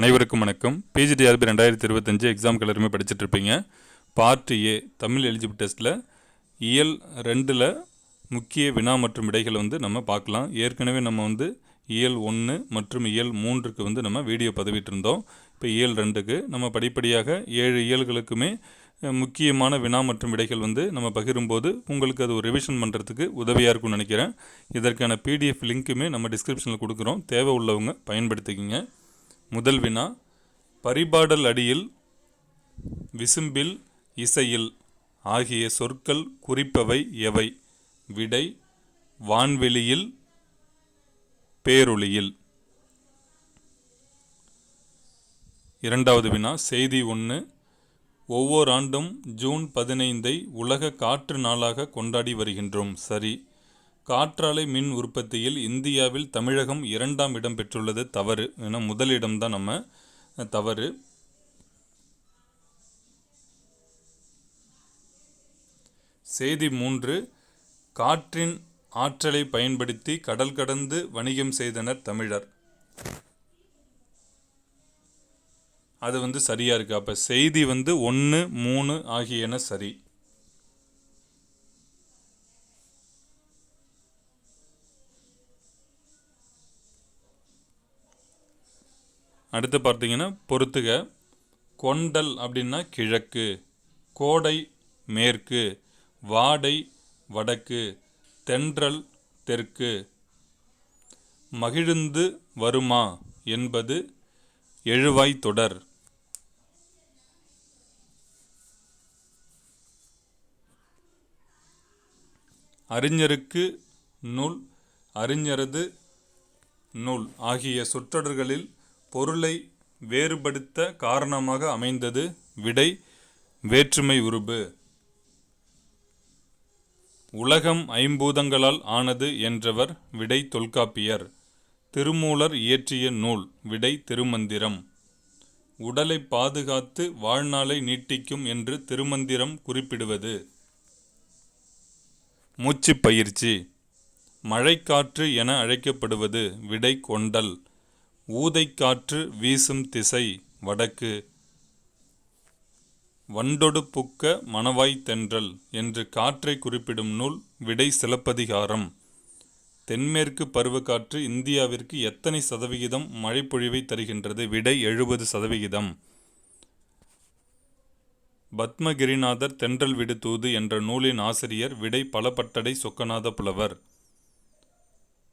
அனைவருக்கும் வணக்கம். பிஜிடிஆர்பி ரெண்டாயிரத்தி இருபத்தஞ்சு எக்ஸாம் எல்லாருமே படிச்சுட்டு இருப்பீங்க. பார்ட் ஏ தமிழ் எலிஜிபிள் டெஸ்ட்டில் இயல் ரெண்டில் முக்கிய வினா மற்றும் விடைகளை வந்து நம்ம பார்க்கலாம். ஏற்கனவே நம்ம வந்து இயல் ஒன்று மற்றும் இயல் மூன்றுக்கு வந்து நம்ம வீடியோ பதிவிட்டிருந்தோம் இப்போ இயல் ரெண்டுக்கு நம்ம படிப்படியாக ஏழு இயல்களுக்குமே முக்கியமான வினா மற்றும் விடைகள் வந்து நம்ம பகிரும்போது உங்களுக்கு அது ஒரு ரிவிஷன் பண்ணுறதுக்கு உதவியாக இருக்கும்னு நினைக்கிறேன். இதற்கான பிடிஎஃப் லிங்க்குமே நம்ம டிஸ்கிரிப்ஷனில் கொடுக்குறோம். தேவை உள்ளவங்க பயன்படுத்திக்கிங்க. முதல் வினா பரிபாடல் அடியில் விசும்பில் இசையில் ஆகிய சொற்கள் குறிப்பவை எவை? விடை வான்வெளியில் பேரொளியில். இரண்டாவது வினா செய்தி ஒன்று ஒவ்வொரு ஆண்டும் ஜூன் பதினைந்தை உலக காற்று நாளாக கொண்டாடி வருகின்றோம். சரி. காற்றாலை மின் உற்பத்தியில் இந்தியாவில் தமிழகம் இரண்டாம் இடம் பெற்றுள்ளது தவறு ஏன்னா முதலிடம் தான் நம்ம தவறு. செய்தி மூன்று காற்றின் ஆற்றலை பயன்படுத்தி கடல் கடந்து வணிகம் செய்தனர் தமிழர். அது வந்து சரியாக இருக்குது அப்போ செய்தி வந்து ஒன்று மூணு ஆகியன சரி. அடுத்து பார்த்தீங்கன்னா பொறுத்துக. கொண்டல் அப்படின்னா கிழக்கு கோடை மேற்கு வாடை வடக்கு தென்றல் தெற்கு. மகிழ்ந்து வருமா என்பது எழுவாய் தொடர். அறிஞருக்கு நூல் அறிஞரது நூல் ஆகிய சொற்றொடர்களில் பொருளை வேறுபடுத்த காரணமாக அமைந்தது விடை வேற்றுமை உருபு உலகம் ஐம்பூதங்களால் ஆனது என்றவர் விடை தொல்காப்பியர். திருமூலர் இயற்றிய நூல் விடை திருமந்திரம். உடலை பாதுகாத்து வாழ்நாளை நீட்டிக்கும் என்று திருமந்திரம் குறிப்பிடுவது. மூச்சுப் பயிற்சி. மழைக்காற்று என அழைக்கப்படுவது விடை கொண்டல். ஊதைக்காற்று வீசும் திசை வடக்கு. வண்டொடு புக்க மணவாய் தென்றல் என்று காற்றை குறிப்பிடும் நூல் விடை சிலப்பதிகாரம். தென்மேற்கு பருவக்காற்று இந்தியாவிற்கு எத்தனை சதவிகிதம் மழைப்பொழிவை தருகின்றது? விடை எழுபது சதவிகிதம். பத்மகிரிநாதர் தென்றல் விடு தூது என்ற நூலின் ஆசிரியர் விடை பலபட்டடை சொக்கநாத புலவர்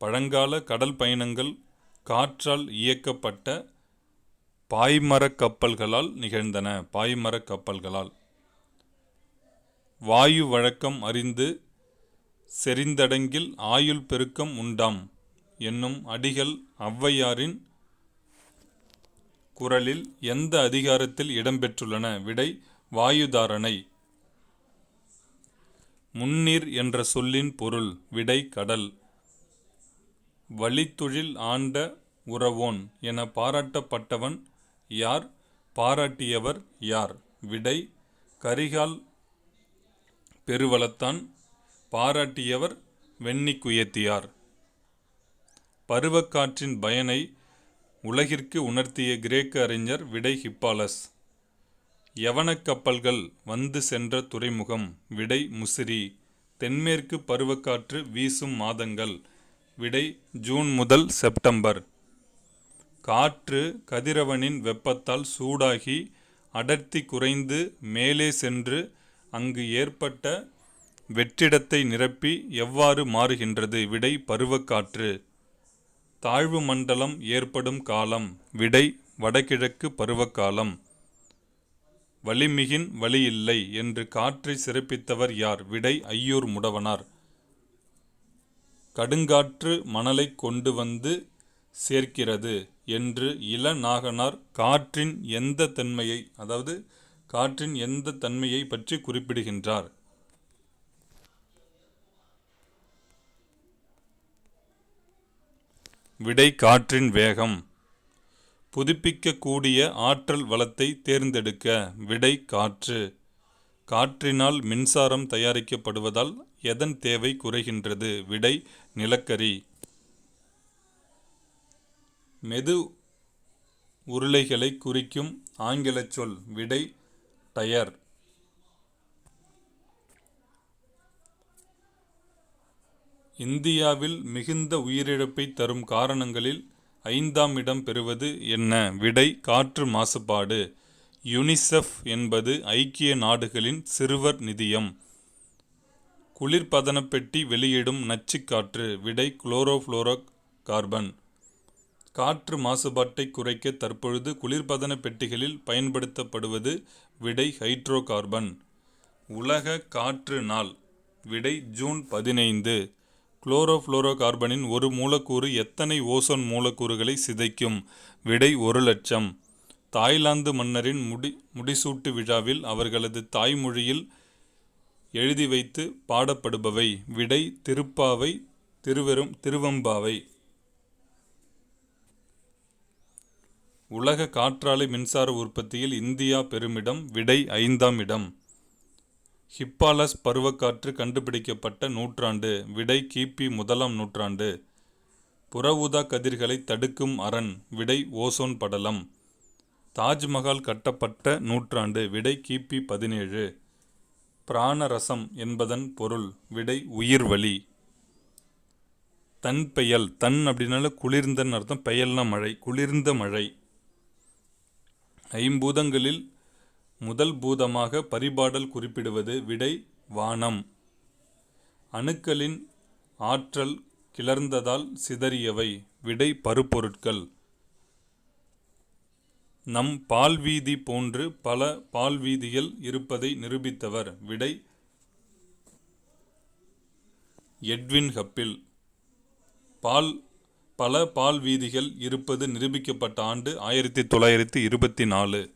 பழங்கால கடல் பயணங்கள் காற்றால் இயக்கப்பட்ட பாய்மரக் கப்பல்களால் நிகழ்ந்தன. பாய்மரக் கப்பல்களால். வாயு வழக்கம் அறிந்து செறிந்தடங்கில் ஆயுள் பெருக்கம் உண்டாம் என்னும் அடிகள் ஔவையாரின் குரலில் எந்த அதிகாரத்தில் இடம்பெற்றுள்ளன? விடை வாயுதாரணை. முன்னீர் என்ற சொல்லின் பொருள். விடை கடல். வழித்தொழில் ஆண்ட உறவோன் என பாராட்டப்பட்டவன் யார்? பாராட்டியவர் யார்? விடை கரிகால் பெருவளத்தான் பாராட்டியவர் வெண்ணிக்குயத்தியார் பருவக்காற்றின் பயனை உலகிற்கு உணர்த்திய கிரேக்க அறிஞர் விடை ஹிப்பாலஸ். யவனக் கப்பல்கள் வந்து சென்ற துறைமுகம் விடை முசிறி தென்மேற்கு பருவக்காற்று வீசும் மாதங்கள் விடை ஜூன் முதல் செப்டம்பர். காற்று கதிரவனின் வெப்பத்தால் சூடாகி அடர்த்தி குறைந்து மேலே சென்று அங்கு ஏற்பட்ட வெற்றிடத்தை நிரப்பி எவ்வாறு மாறுகின்றது? விடை பருவக்காற்று. தாழ்வு மண்டலம் ஏற்படும் காலம். விடை வடகிழக்கு பருவக்காலம். வலிமிகின் வழியில்லை என்று காற்றை சிறப்பித்தவர் யார்? விடை ஐயூர் முடவனார். கடுங்காற்று மணலை கொண்டு வந்து சேர்க்கிறது என்று இளநாகனார் காற்றின் எந்த தன்மையை அதாவது காற்றின் எந்த தன்மையை பற்றி குறிப்பிடுகின்றார். விடை காற்றின் வேகம். புதுப்பிக்கக்கூடிய ஆற்றல் வளத்தை தேர்ந்தெடுக்க விடை காற்று. காற்றினால் மின்சாரம் தயாரிக்கப்படுவதால் எதன் தேவை குறைகின்றது? விடை நிலக்கரி. மெது உருளைகளை குறிக்கும் ஆங்கிலச் சொல் விடை டயர். இந்தியாவில் மிகுந்த உயிரிழப்பை தரும் காரணங்களில் ஐந்தாம் இடம் பெறுவது என்ன? விடை காற்று மாசுபாடு. யுனிசெஃப் என்பது ஐக்கிய நாடுகளின் சிறுவர் நிதியம். குளிர்பதன பெட்டி வெளியிடும் நச்சுக் காற்று விடை குளோரோஃப்ளோரோ கார்பன் காற்று மாசுபாட்டை குறைக்க தற்பொழுது குளிர்பதன பெட்டிகளில் பயன்படுத்தப்படுவது விடை ஹைட்ரோ கார்பன் உலக காற்று நாள் விடை ஜூன் பதினைந்து. குளோரோஃப்ளோரோ கார்பனின் ஒரு மூலக்கூறு எத்தனை ஓசோன் மூலக்கூறுகளை சிதைக்கும்? விடை ஒரு லட்சம். தாய்லாந்து மன்னரின் முடி முடிசூட்டு விழாவில் அவர்களது தாய்மொழியில் எழுதி வைத்து பாடப்படுபவை. விடை திருப்பாவை திருவெரும் திருவம்பாவை. உலக காற்றாலை மின்சார உற்பத்தியில் இந்தியா பெருமிடம் விடை ஐந்தாம் இடம். ஹிப்பாலஸ் பருவக்காற்று கண்டுபிடிக்கப்பட்ட நூற்றாண்டு விடை கிபி முதலாம் நூற்றாண்டு. புற ஊதா கதிர்களை தடுக்கும் அரண் விடை ஓசோன் படலம். தாஜ்மஹால் கட்டப்பட்ட நூற்றாண்டு விடை கிபி பதினேழு. பிராணரசம் என்பதன் பொருள் விடை உயிர்வலி தன் பெயல் தன் அப்படின்னால குளிர்ந்தன்னு அர்த்தம் பெயல்னா மழை குளிர்ந்த மழை. ஐம்பூதங்களில் முதல் பூதமாக பரிபாடல் குறிப்பிடுவது விடை வானம். அணுக்களின் ஆற்றல் கிளர்ந்ததால் சிதறியவை விடை பருப்பொருட்கள். நம் பால்வீதி போன்று பல பால்வீதிகள் இருப்பதை நிரூபித்தவர் விடை எட்வின் ஹப்பில் பால் பல பால் வீதிகள் இருப்பது நிரூபிக்கப்பட்ட ஆண்டு ஆயிரத்தி தொள்ளாயிரத்தி இருபத்தி நாலு.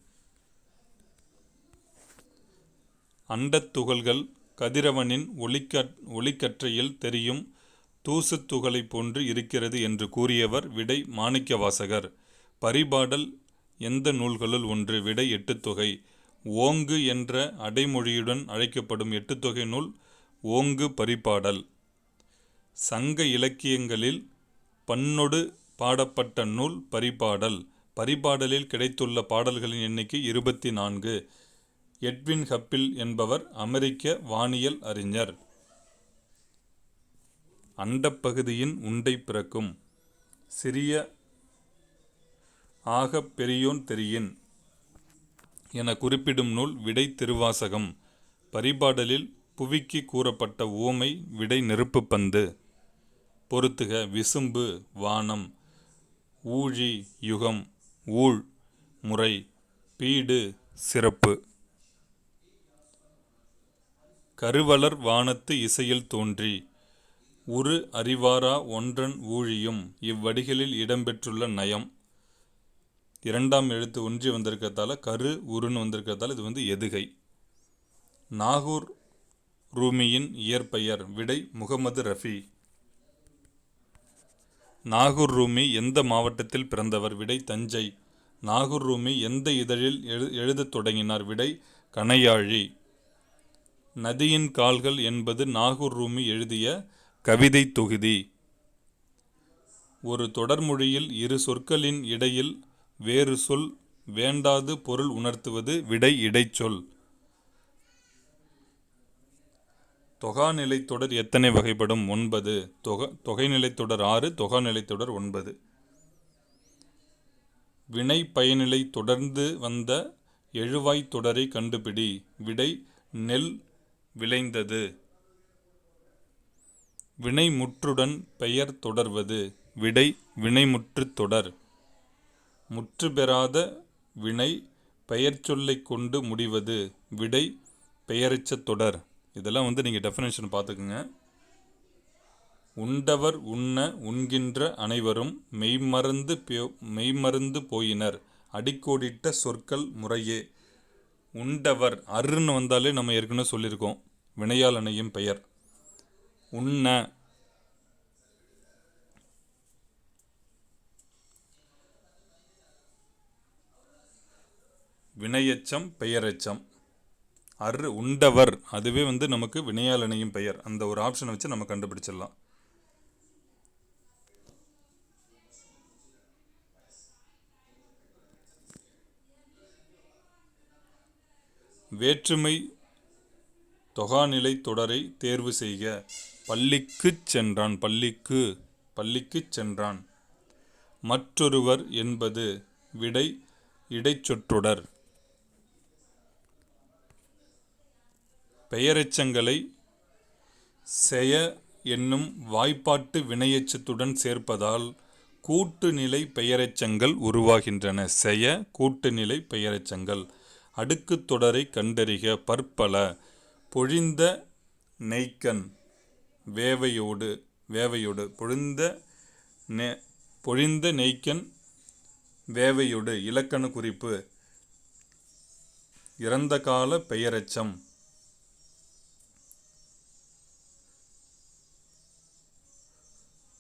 அண்டத்துகள்கள் கதிரவனின் ஒளிக்கற் ஒளிக்கற்றையில் தெரியும் தூசுத் துகளைப் போன்று இருக்கிறது என்று கூறியவர் விடை மாணிக்கவாசகர். பரிபாடல் எந்த நூல்களுள் ஒன்று விடை எட்டுத்தொகை ஓங்கு என்ற அடைமொழியுடன் அழைக்கப்படும் எட்டுத்தொகை நூல் ஓங்கு பரிபாடல். சங்க இலக்கியங்களில் பன்னொடு பாடப்பட்ட நூல் பரிபாடல். பரிபாடலில் கிடைத்துள்ள பாடல்களின் எண்ணிக்கை இருபத்தி நான்கு எட்வின் ஹப்பில் என்பவர் அமெரிக்க வானியல் அறிஞர். அண்டப்பகுதியின் உண்டை பிறக்கும். சிறிய ஆகப் பெரியோன் தெரியின். என குறிப்பிடும் நூல் விடை திருவாசகம். பரிபாடலில் புவிக்கு கூறப்பட்ட ஓமை விடை நெருப்புப் பந்து. பொருத்துக விசும்பு வானம் ஊழி யுகம் ஊழ் முறை பீடு சிறப்பு. கருவலர் வானத்து இசையில் தோன்றி உரு அறிவாரா ஒன்றன் ஊழியும் இவ்வடிகளில் இடம்பெற்றுள்ள நயம். இரண்டாம் எழுத்து ஒன்றி வந்திருக்கிறதால கரு உருன்னு வந்திருக்கிறதால இது வந்து எதுகை. நாகூர் ரூமியின் இயற்பெயர் விடை முகமது ரஃபி. நாகூர் ரூமி எந்த மாவட்டத்தில் பிறந்தவர்? விடை தஞ்சை. நாகூர் ரூமி எந்த இதழில் எழு எழுதத் தொடங்கினார்? விடை கணையாழி. நதியின் கால்கள் என்பது நாகூர் ரூமி எழுதிய கவிதை தொகுதி. ஒரு தொடர்மொழியில் இரு சொற்களின் இடையில் வேறு சொல் வேண்டாது பொருள் உணர்த்துவது விடை இடைச்சொல் தொகாநிலைத் தொடர் எத்தனை வகைப்படும்? ஒன்பது. தொக தொகைநிலைத் தொடர் ஆறு தொகாநிலை தொடர் ஒன்பது. வினை பயனிலை தொடர்ந்து வந்த எழுவாய் தொடரை கண்டுபிடி. விடை நெல் விளைந்தது. வினைமுற்றுடன் பெயர் தொடர்வது. விடை வினைமுற்றுத் தொடர். முற்று பெறாத வினை பெயர்ச்சொல்லைக் கொண்டு முடிவது விடை பெயரெச்சத் தொடர். இதெல்லாம் வந்து நீங்கள் டெஃபினேஷன் பார்த்துக்குங்க. உண்டவர் உண்ண உண்கின்ற அனைவரும் மெய்மறந்து போ மெய்மறந்து போயினர். அடிக்கோடிட்ட சொற்கள் முறையே. உண்டவர் அருன்னு வந்தாலே நம்ம ஏற்கனவே சொல்லியிருக்கோம். வினையால் அணையும் பெயர். உண்ண வினையச்சம் பெயரெச்சம். அர் உண்டவர். அதுவே வந்து நமக்கு வினையாளனையும் பெயர். அந்த ஒரு ஆப்ஷனை வச்சு நம்ம கண்டுபிடிச்சிடலாம். வேற்றுமை தொகாநிலை தொடரை தேர்வு செய்க. பள்ளிக்கு சென்றான் பள்ளிக்கு பள்ளிக்கு சென்றான். மற்றொருவர் என்பது விடை இடைச்சொற்றொடர் பெயரெச்சங்களை செய என்னும் வாய்ப்பாட்டு வினையெச்சத்துடன் சேர்ப்பதால் கூட்டுநிலை பெயரெச்சங்கள் உருவாகின்றன. செய கூட்டுநிலை பெயரெச்சங்கள். அடுக்குத் தொடரை கண்டறிக. பற்பல. பொழிந்த நெய்க்கன் வேவையோடு வேவையோடு. பொழிந்த நெ பொழிந்த நெய்க்கன் வேவையோடு. இலக்கண குறிப்பு. இறந்த கால பெயரெச்சம்.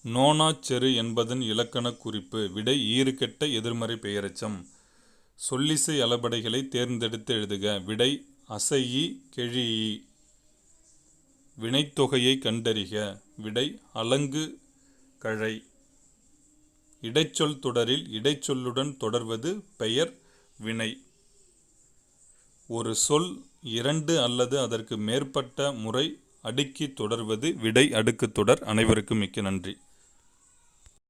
நோனாச்செரு என்பதன் இலக்கணக் குறிப்பு விடை ஈறுகெட்ட எதிர்மறை பெயரெச்சம். சொல்லிசை அளபடைகளை தேர்ந்தெடுத்து எழுதுக. விடை அசையி கெழியி. வினைத்தொகையை கண்டறிக. விடை அலங்கு கழை. இடைச்சொல் தொடரில் இடைச்சொல்லுடன் தொடர்வது பெயர் வினை. ஒரு சொல் இரண்டு அல்லது அதற்கு மேற்பட்ட முறை அடுக்கி தொடர்வது விடை அடுக்குத் தொடர் அனைவருக்கும் மிக்க நன்றி.